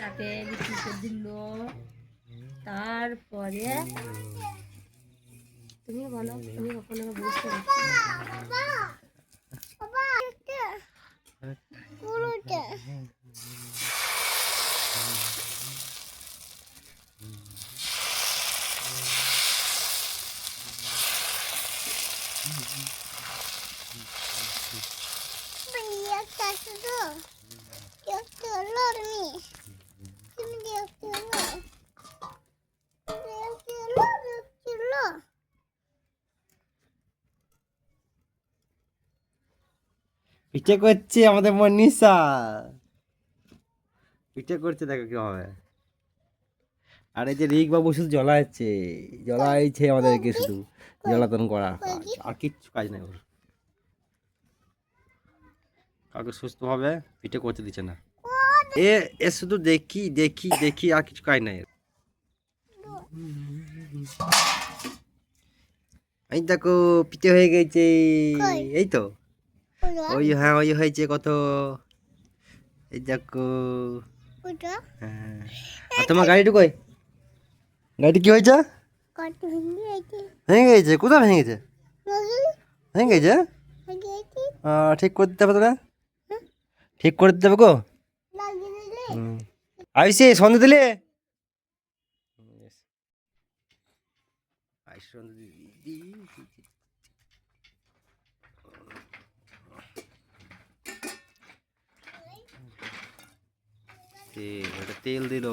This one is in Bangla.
তাকে বিক্রি করে দিল। তারপরে তুমি বলো তুমি কখনো বুঝতে পারছ না। পিঠে করছে আমাদের মনীষা পিঠে করছে দেখো কি হবে আর এই যে রিক বাবু শুধু জ্বলাচ্ছে জ্বলাইছে আমাদেরকে শুধু জ্বালাতন করা। আর কিচ্ছু কাজ নেই ওর। কাউকে সুস্থভাবে পিঠে করতে দিচ্ছে না। এ এ শুধু দেখি দেখি দেখি আর কিছু কাজ নাই। এর। এই দেখো পিঠে হয়ে গেছে। এই তো। ওই হ্যাঁ ওই হয়েছে কত? এই দেখো। হ্যাঁ। আর তোমার গাড়িটু কই? গাড়িটি কি হয়েছে? ভেঙে গেছে। কোথায় ভেঙে গেছে? ভেঙে গেছে? ঠিক করে দিতে হবে তোরা ঠিক করে দিতে হবে গো? হুম। আইসি সন্ধে দিলে? আইস সন্ধে দিদি তেল ওটা তেল দিল